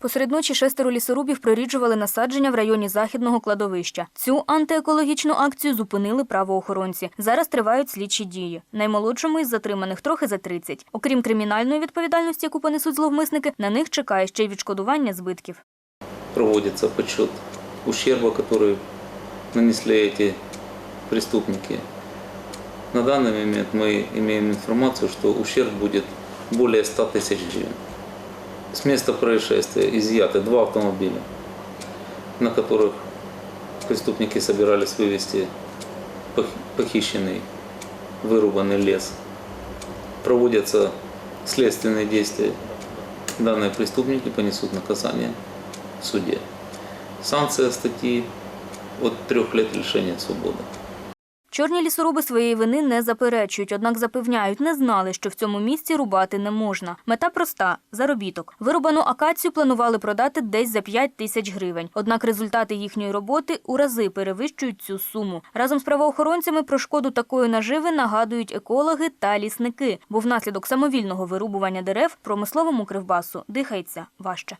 Посеред ночі шестеро лісорубів проріджували насадження в районі західного кладовища. Цю антиекологічну акцію зупинили правоохоронці. Зараз тривають слідчі дії. Наймолодшому із затриманих трохи за 30. Окрім кримінальної відповідальності, яку понесуть зловмисники, на них чекає ще й відшкодування збитків. проводится подсчет ущерба, который нанесли эти преступники. На данный момент мы имеем информацию, что ущерб будет более 100 тысяч гривен. С места происшествия изъяты два автомобиля, на которых преступники собирались вывести пох- похищенный, вырубанный лес. Проводятся следственные действия. Данные преступники понесут наказание в суде. Санкция статьи от трех лет лишения свободы. Чорні лісоруби своєї вини не заперечують, однак запевняють, не знали, що в цьому місці рубати не можна. Мета проста заробіток. Вирубану акацію планували продати десь за 5 тисяч гривень. Однак результати їхньої роботи у рази перевищують цю суму. Разом з правоохоронцями про шкоду такої наживи нагадують екологи та лісники, бо внаслідок самовільного вирубування дерев промисловому кривбасу дихається важче.